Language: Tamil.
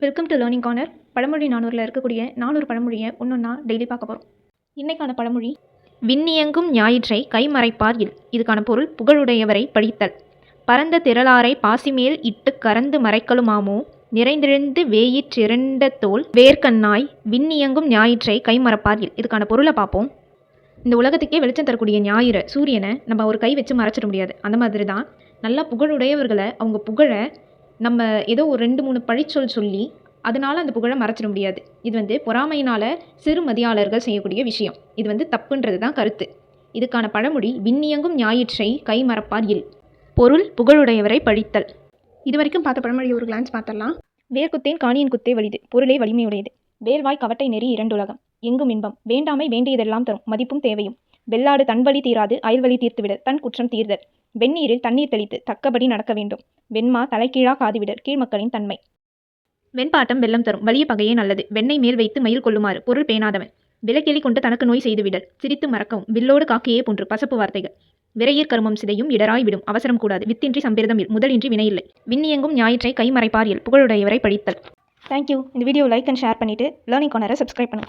வெல்கம் டு லேர்னிங் கார்னர் பழமொழி நானூறில் இருக்கக்கூடிய நானூறு பழமொழியை ஒன்றொன்னா டெய்லி பார்க்க போகிறோம் இன்றைக்கான பழமொழி விண்ணியங்கும் ஞாயிற்றை கைமறைப்பார் இல் இதுக்கான பொருள் புகழுடையவரை படித்தல். பரந்த திரளாரை பாசிமேல் இட்டு கறந்து மறைக்கலுமாமோ? நிறைந்திருந்து வேயிற்றிரண்ட தோல் வேர்க்கண்ணாய் விண்ணியங்கும் ஞாயிற்றை கைமறப்பார் இல் இதுக்கான பொருளை பார்ப்போம். இந்த உலகத்துக்கே வெளிச்சம் தரக்கூடிய ஞாயிறு சூரியனை நம்ம ஒரு கை வச்சு மறைச்சிட முடியாது. அந்த மாதிரி தான் நல்லா புகழுடையவர்களை அவங்க புகழை நம்ம ஏதோ ஒரு ரெண்டு மூணு பழிச்சொல் சொல்லி அதனால் அந்த புகழை மறைச்சிட முடியாது. இது வந்து பொறாமையினால் சிறு மதியாளர்கள் செய்யக்கூடிய விஷயம். இது வந்து தப்புன்றது தான் கருத்து. இதுக்கான பழமொழி விண்ணியங்கும் ஞாயிற்றை கை மறப்பார் இல். பொருள் புகழுடையவரை பழித்தல். இது வரைக்கும் பார்த்த பழமொழி ஒரு கிளான்ஸ் பார்த்தலாம் வேர்க்குத்தேன் காணியின் குத்தே வலிது பொருளே வலிமையுடையது. வேல்வாய் கவட்டை நெறி இரண்டுலகம். எங்கும் இன்பம் வேண்டாமை வேண்டியதெல்லாம் தரும் மதிப்பும் தேவையும். வெள்ளாடு தன் வழி தீராது அயல்வழி தீர்த்துவிட தன் குற்றம் தீர்தல். வெந்நீரில் தண்ணீர் தெளித்து தக்கபடி நடக்க வேண்டும். வெண்மா தலைகீழா காதிவிடர் கீழ்மக்களின் தன்மை. வெண்பாட்டம் வெள்ளம் தரும் வலிய பகையே நல்லது. வெண்ணெய் மேல் வைத்து மயில் கொள்ளுமாறு பொருள் பேணாதவன். விலக்கெளி கொண்டு தனக்கு நோய் செய்துவிடல் சிரித்து மறக்கவும் வில்லோடு காக்கையே போன்று பசப்பு வார்த்தைகள். விரையீர் கருமம் சிதையும் இடராய் விடும் அவசரம் கூடாது. வித்தின்றி சம்பிரதம் இல் முதலின்றி வினையில்லை. விண்ணியங்கும் ஞாயிற்றை கைமறைப்பாரியல் புகழுடையவரை படித்தல். தேங்க்யூ இந்த வீடியோ லைக் அண்ட் ஷேர் பண்ணிவிட்டு லேர்னிங் கார்னரை சப்ஸ்கிரைப் பண்ணுங்கள்